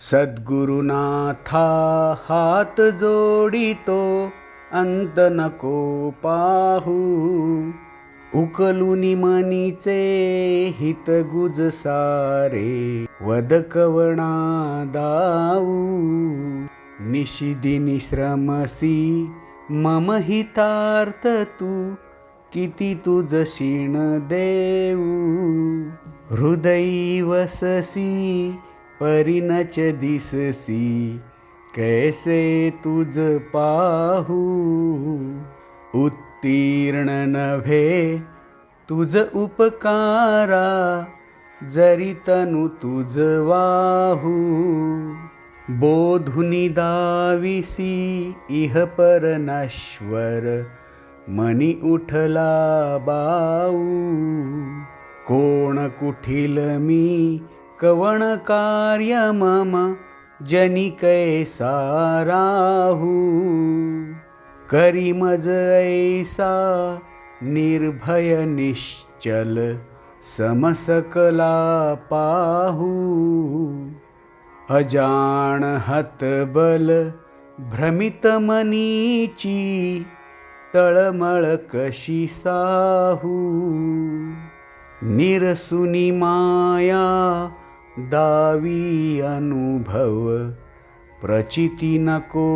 सद्गुरुनाथा हात जोडितो अंत नको पाहू. उकलुनी मनीचे हित गुज सारे वदकवणा दाऊ निशिदिनी श्रमसी मम हितार्थ तू किती तुझ शिण देऊ. हृदयी वससी परिणच दिससी कैसे तुझ पाहू? उत्तीर्ण नव्हे तुझ उपकारा जरी तनु तुझ वाहू. बोधुनी दाविसी इह पर नश्वर मनी उठला बाऊ. कोण कुठील मी कवण कार्य मम जनिकै साराहु। राहू करी मज ऐसा निर्भय निश्चल समसकला पाहू अजाण हतबल भ्रमित मनीची तळमळ कशी साहू। निरसुनी माया दावी अनुभव प्रचिती नको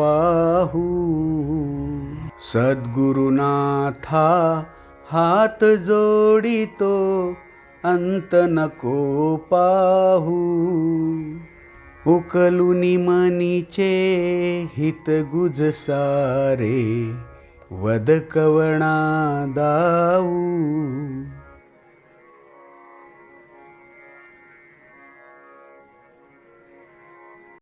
पाहू। सद्गुरुनाथा हात जोडितो अंत नको पाहू। उकलुनी मनीचे हित गुज सारे वद कवणा दाऊ।